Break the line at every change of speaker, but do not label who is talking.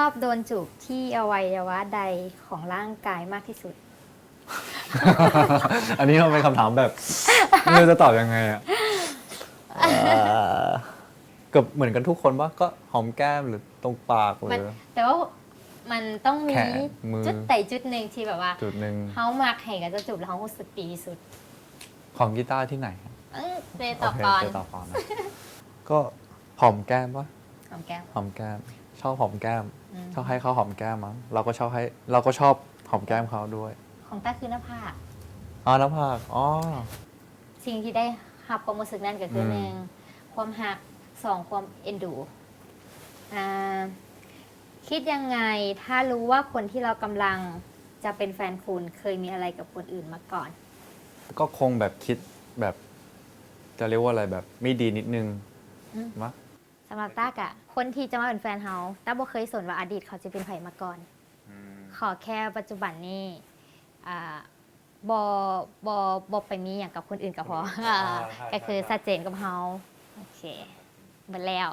อบโดนจูบที่อวัยวะใดของร่างกายมากที่สุด
อันนี้มันเป็นคำถามแบบไม่รู้จะตอบยังไงอะเอ่อเกือบเหมือนกันทุกคนปะก็หอมแก้มหรือตรงปากห
มัน
รือ
แต่ว่ามันต้องมี
แขนมือ
จุดแต่จุดหนึ่งที่แบบว่า
จุดหนึ่ง
เขามักให้กับจะจูบแล้วเขารู้สึกดีที่สุด
ของกีตาร์ที่ไหน
เอ้ยเจ
โอ
ตอบ
เค
ก่อน
จะตอบก่อนนะ ก็หอมแก้มปะ
ห อมแก้ม
หอมแก้ม ชอบหอมแก้ม
อืม
ชอบให้เขาหอมแก้มมั้งเราก็ชอบให้เราก็ชอบหอมแก้มเขาด้วย
ของต้าคือหน้าผาก
อ๋อน้ำผักอ๋อ
สิ่งที่ได้รับความรู้สึกนั่นก็คือ
ม
หนึ่งความหักสองความเอ็นดูอ่าคิดยังไงถ้ารู้ว่าคนที่เรากำลังจะเป็นแฟนคุณเคยมีอะไรกับคนอื่นมาก่อน
ก็คงแบบคิดแบบ จะเรียกว่าอะไรแบบไม่ดีนิดนึง
อืม
มะ
สำหรับต้ากะคนที่จะมาเป็นแฟนเฮาต้าบ่เคยสนว่าอดีตเขาจะเป็นไผมาก่อนขอแค่ปัจจุบันนี้อ่าบอบอบอไปมีอย่างกับคนอื่นก็พออ่าก็คือชัดเจนกับเฮาโอเคหมดแล้ว